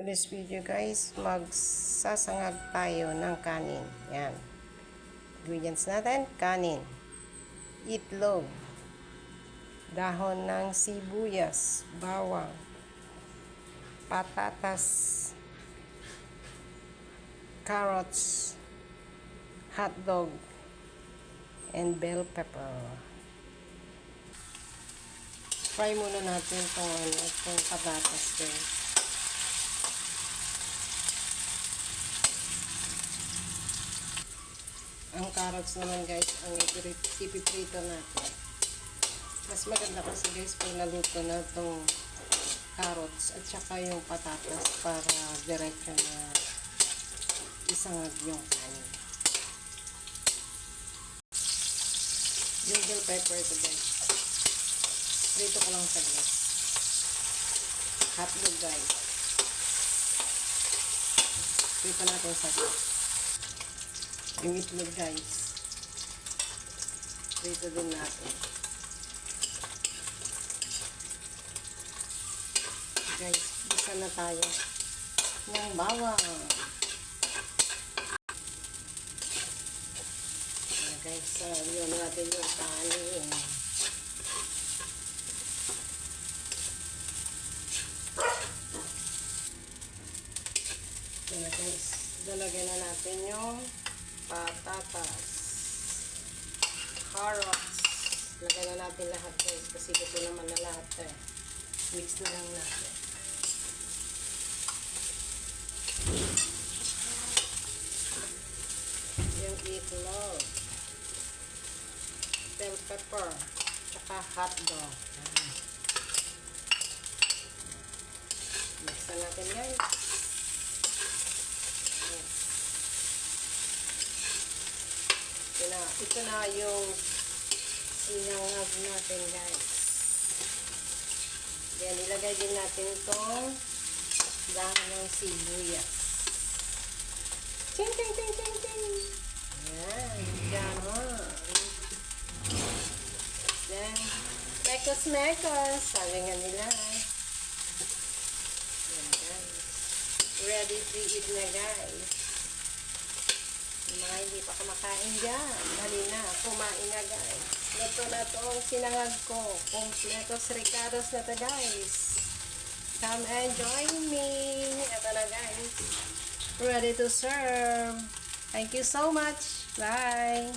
In this video guys, magsasangag tayo ng kanin. Yan. Ingredients natin, kanin, itlog, dahon ng sibuyas, bawang, patatas, carrots, hotdog, and bell pepper. Fry muna natin itong ano, itong patatas guys. Ang carrots naman guys, ang ipiprito natin. Mas maganda kasi guys pag naluto na itong carrots at saka yung patatas para diretso na isangag yung kanin. Bell pepper ito guys. Prito ko lang saglit. Hotdog guys. Prito natin saglit. Yung itlog guys. Prito din natin. Guys, bisa na tayo ng bawang. Ayan, guys, uh, yun natin yung kanin. Ayan guys, dalagyan na natin yung patatas, carrots. Lagyan na natin lahat guys kasi ito naman na lahat eh. Mix na lang natin. Yung itlog, bell pepper, tsaka hotdog. Ayan. Mix na natin guys. Ito na, ito na yung sinangag natin guys. Yan, ilagay din natin itong dahon ng sibuyas. Ting, ting, ting, ting, ting. Yan, ganon. Then, mekos, mekos. Sabi nga nila. Yan guys. Ready to eat na guys. Mga hindi pa kumakain dyan. Kumain na guys. Luto na itong sinangag ko. Kompletos ricados na to guys. Come and join me. Ito na guys. Ready to serve. Thank you so much. Bye.